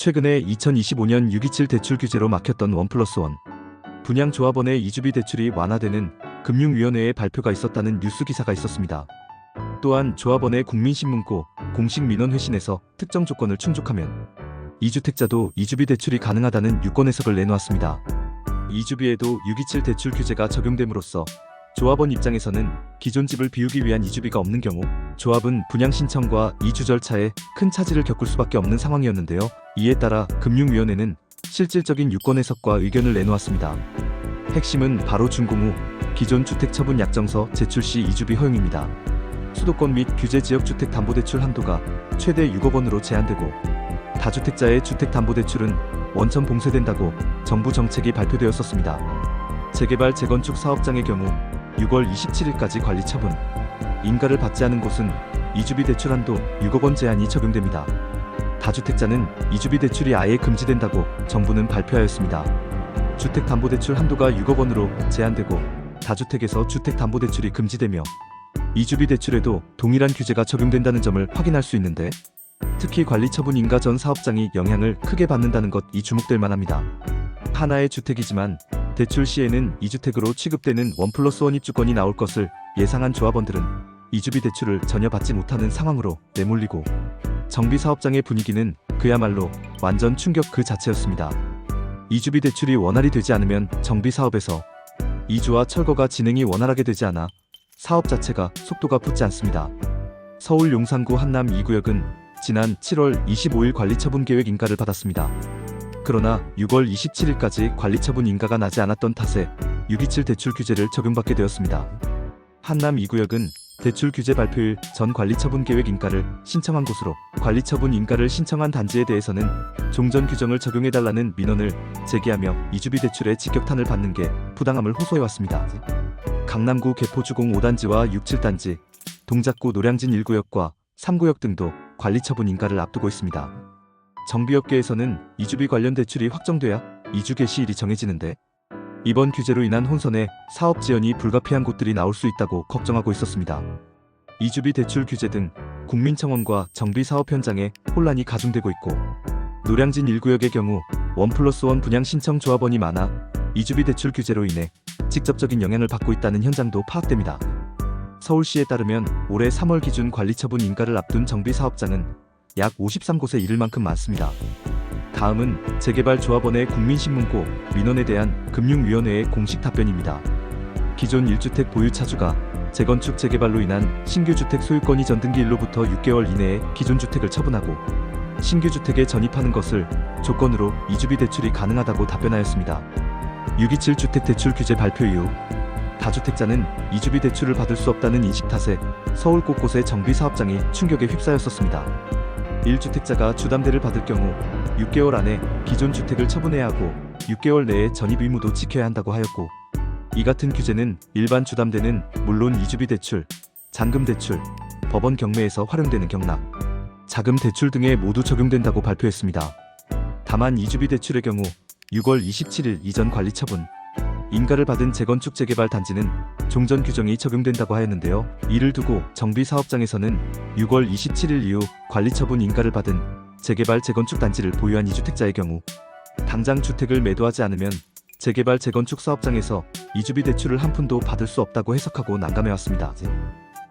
최근에 2025년 627 대출 규제로 막혔던 원 플러스 원 분양 조합원의 이주비 대출이 완화되는 금융위원회의 발표가 있었다는 뉴스 기사가 있었습니다. 또한 조합원의 국민신문고 공식 민원 회신에서 특정 조건을 충족하면 이주택자도 이주비 대출이 가능하다는 유권 해석을 내놓았습니다. 이주비에도 627 대출 규제가 적용됨으로써 조합원 입장에서는 기존 집을 비우기 위한 이주비가 없는 경우 조합은 분양 신청과 이주 절차에 큰 차질을 겪을 수밖에 없는 상황이었는데요. 이에 따라 금융위원회는 실질적인 유권 해석과 의견을 내놓았습니다. 핵심은 바로 준공 후 기존 주택 처분 약정서 제출 시 이주비 허용입니다. 수도권 및 규제 지역 주택 담보 대출 한도가 최대 6억 원으로 제한되고 다주택자의 주택 담보 대출은 원천 봉쇄된다고 정부 정책이 발표되었었습니다. 재개발 재건축 사업장의 경우 6월 27일까지 관리 처분, 인가를 받지 않은 곳은 이주비 대출 한도 6억 원 제한이 적용됩니다. 다주택자는 이주비 대출이 아예 금지된다고 정부는 발표하였습니다. 주택담보대출 한도가 6억 원으로 제한되고 다주택에서 주택담보대출이 금지되며 이주비 대출에도 동일한 규제가 적용된다는 점을 확인할 수 있는데 특히 관리 처분 인가 전 사업장이 영향을 크게 받는다는 것 이 주목될 만합니다. 하나의 주택이지만 대출 시에는 2주택으로 취급되는 원 플러스 원 입주권이 나올 것을 예상한 조합원들은 이주비 대출을 전혀 받지 못하는 상황으로 내몰리고 정비 사업장의 분위기는 그야말로 완전 충격 그 자체였습니다. 이주비 대출이 원활히 되지 않으면 정비 사업에서 이주와 철거가 진행이 원활하게 되지 않아 사업 자체가 속도가 붙지 않습니다. 서울 용산구 한남 2구역은 지난 7월 25일 관리처분 계획 인가를 받았습니다. 그러나 6월 27일까지 관리처분 인가가 나지 않았던 탓에 627 대출 규제를 적용받게 되었습니다. 한남 2구역은 대출 규제 발표일 전 관리처분 계획 인가를 신청한 곳으로 관리처분 인가를 신청한 단지에 대해서는 종전 규정을 적용해달라는 민원을 제기하며 이주비 대출의 직격탄을 받는 게 부당함을 호소해왔습니다. 강남구 개포주공 5단지와 67단지, 동작구 노량진 1구역과 3구역 등도 관리처분 인가를 앞두고 있습니다. 정비업계에서는 이주비 관련 대출이 확정돼야 이주 개 시일이 정해지는데 이번 규제로 인한 혼선에 사업 지연이 불가피한 곳들이 나올 수 있다고 걱정하고 있었습니다. 이주비 대출 규제 등 국민 청원과 정비 사업 현장에 혼란이 가중되고 있고 노량진 1구역의 경우 원 플러스 원 분양 신청 조합원이 많아 이주비 대출 규제로 인해 직접적인 영향을 받고 있다는 현장도 파악됩니다. 서울시에 따르면 올해 3월 기준 관리처분 인가를 앞둔 정비 사업장은 약 53곳에 이를 만큼 많습니다. 다음은 재개발 조합원의 국민신문고 민원에 대한 금융위원회의 공식 답변입니다. 기존 1주택 보유 차주가 재건축 재개발로 인한 신규 주택 소유권 이 전 등기일로부터 6개월 이내에 기존 주택을 처분하고 신규 주택에 전입하는 것을 조건으로 이주비 대출이 가능하다고 답변하였습니다. 627 주택 대출 규제 발표 이후 다주택자는 이주비 대출을 받을 수 없다는 인식 탓에 서울 곳곳의 정비 사업장이 충격에 휩싸였었습니다. 1주택자가 주담대를 받을 경우 6개월 안에 기존 주택을 처분해야 하고 6개월 내에 전입 의무도 지켜야 한다고 하였고 이 같은 규제는 일반 주담대는 물론 이주비 대출, 잔금 대출, 법원 경매에서 활용되는 경락, 자금 대출 등에 모두 적용된다고 발표했습니다. 다만 이주비 대출의 경우 6월 27일 이전 관리 처분, 인가를 받은 재건축 재개발 단지는 종전 규정이 적용된다고 하였는데요. 이를 두고 정비 사업장에서는 6월 27일 이후 관리 처분 인가를 받은 재개발 재건축 단지를 보유한 이주택자의 경우 당장 주택을 매도하지 않으면 재개발 재건축 사업장에서 이주비 대출을 한 푼도 받을 수 없다고 해석하고 난감해 왔습니다.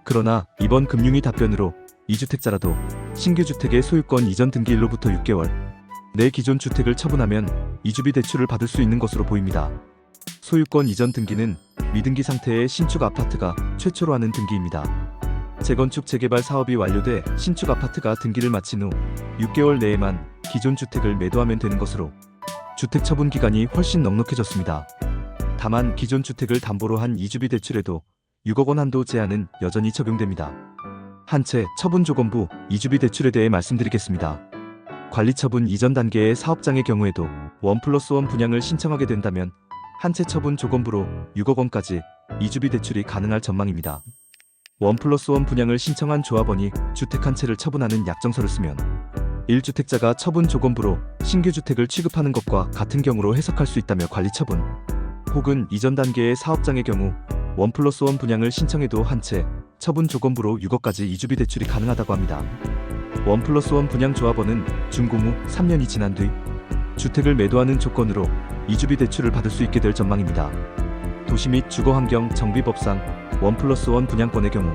그러나 이번 금융위 답변으로 이주택자라도 신규 주택의 소유권 이전 등기일로부터 6개월 내 기존 주택을 처분하면 이주비 대출을 받을 수 있는 것으로 보입니다. 소유권 이전 등기는 미등기 상태의 신축 아파트가 최초로 하는 등기입니다. 재건축 재개발 사업이 완료돼 신축 아파트가 등기를 마친 후 6개월 내에만 기존 주택을 매도하면 되는 것으로 주택 처분 기간이 훨씬 넉넉해졌습니다. 다만 기존 주택을 담보로 한 이주비 대출에도 6억 원 한도 제한은 여전히 적용됩니다. 한 채 처분 조건부 이주비 대출에 대해 말씀드리겠습니다. 관리 처분 이전 단계의 사업장의 경우에도 원 플러스 원 분양을 신청하게 된다면 한 채 처분 조건부로 6억 원까지 이주비 대출이 가능할 전망입니다. 원 플러스 원 분양을 신청한 조합원이 주택 한 채를 처분하는 약정서를 쓰면 1주택자가 처분 조건부로 신규 주택을 취급하는 것과 같은 경우로 해석할 수 있다며 관리 처분 혹은 이전 단계의 사업장의 경우 원 플러스 원 분양을 신청해도 한 채 처분 조건부로 6억까지 이주비 대출이 가능하다고 합니다. 원 플러스 원 분양 조합원은 준공 후 3년이 지난 뒤 주택을 매도하는 조건으로 이주비 대출을 받을 수 있게 될 전망입니다. 도시 및 주거 환경 정비법상 원 플러스 원 분양권의 경우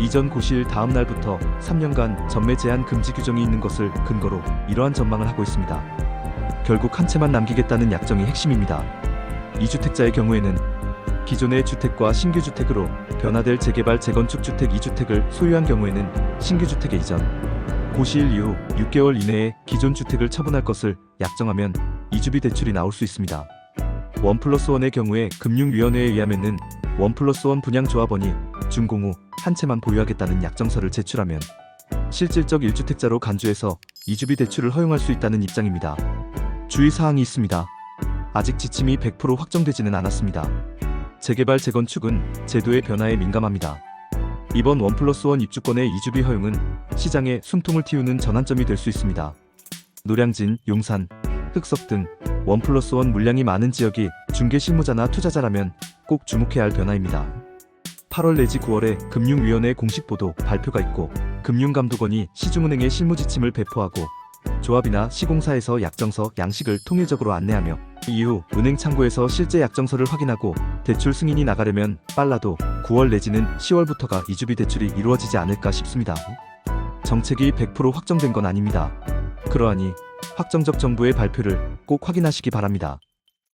이전 고시일 다음 날부터 3년간 전매 제한 금지 규정이 있는 것을 근거로 이러한 전망을 하고 있습니다. 결국 한 채만 남기겠다는 약정이 핵심입니다. 이주택자의 경우에는 기존의 주택과 신규 주택으로 변화될 재개발 재건축 주택 2주택을 소유한 경우에는 신규 주택의 이전 고시일 이후 6개월 이내에 기존 주택을 처분할 것을 약정하면 이주비 대출이 나올 수 있습니다. 원 플러스 원의 경우에 금융위원회에 의하면은 원 플러스 원 분양조합원이 준공 후 한 채만 보유하겠다는 약정서를 제출하면 실질적 1주택자로 간주해서 이주비 대출을 허용할 수 있다는 입장입니다. 주의 사항이 있습니다. 아직 지침이 100% 확정되지는 않았습니다. 재개발 재건축은 제도의 변화에 민감합니다. 이번 원 플러스 원 입주권의 이주비 허용은 시장에 숨통을 틔우는 전환점이 될 수 있습니다. 노량진, 용산, 흑석 등 원 플러스 원 물량이 많은 지역이 중개 실무자나 투자자라면 꼭 주목해야 할 변화입니다. 8월 내지 9월에 금융위원회 공식 보도 발표가 있고 금융감독원이 시중은행에 실무 지침을 배포하고 조합이나 시공사에서 약정서 양식을 통일적으로 안내하며 이후 은행 창구에서 실제 약정서를 확인하고 대출 승인이 나가려면 빨라도 9월 내지는 10월부터가 이주비 대출이 이루어지지 않을까 싶습니다. 정책이 100% 확정된 건 아닙니다. 그러하니 확정적 정부의 발표를 꼭 확인하시기 바랍니다.